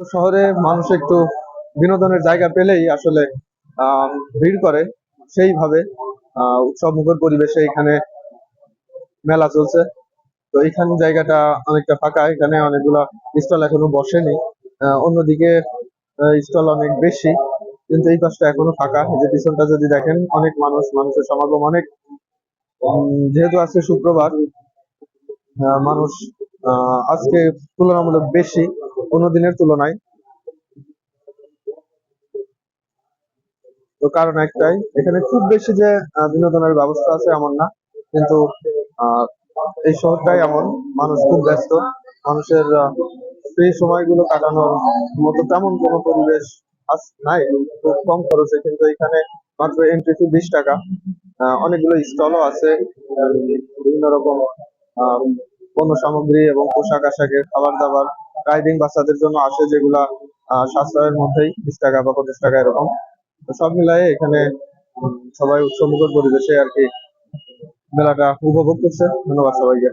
শহরে মানুষ একটু বিনোদনের জায়গা পেলেই আসলে ভিড় করে সেইভাবে উৎসব মুখর পরিবেশে এখানে মেলা চলছে। তো এইখানে জায়গাটা অনেকটা ফাঁকা, এখানে অনেকগুলা স্টল এখনও বসেনি। অন্যদিকে স্টল অনেক বেশি, কিন্তু এই পাশটা এখনও ফাঁকা। যে পিছনটা যদি দেখেন, অনেক মানুষ, মানুষের সমাগম অনেক। যেহেতু আজকে শুক্রবার মানুষ আজকে তুলনামূলক বেশি। কোনো দিনের তুলনায়। তো কারণ একটাই, এখানে খুব বেশি যে বিনোদনের ব্যবস্থা আছে এমন না, কিন্তু এই শহরটাই এমন, মানুষ খুব ব্যস্ত, মানুষের ফ্রি সময়গুলো কাটানোর মতো তেমন কোনো পরিবেশ নাই, খুব কম খরচে, কিন্তু এখানে মাত্র এন্ট্রি ফি বিশ টাকা অনেকগুলো স্টলও আছে বিভিন্ন রকম পণ্য সামগ্রী এবং পোশাক আশাকের খাবার দাবার রাইডিং বাচ্চাদের জন্য আসে যেগুলা সাশ্রয়ের মধ্যেই, বিশ টাকা বা পঞ্চাশ টাকা এরকম। তো সব মিলাই এখানে সবাই উৎসবমুখর পরিবেশে আর কি মেলাটা উপভোগ করছে। ধন্যবাদ সবাইকে।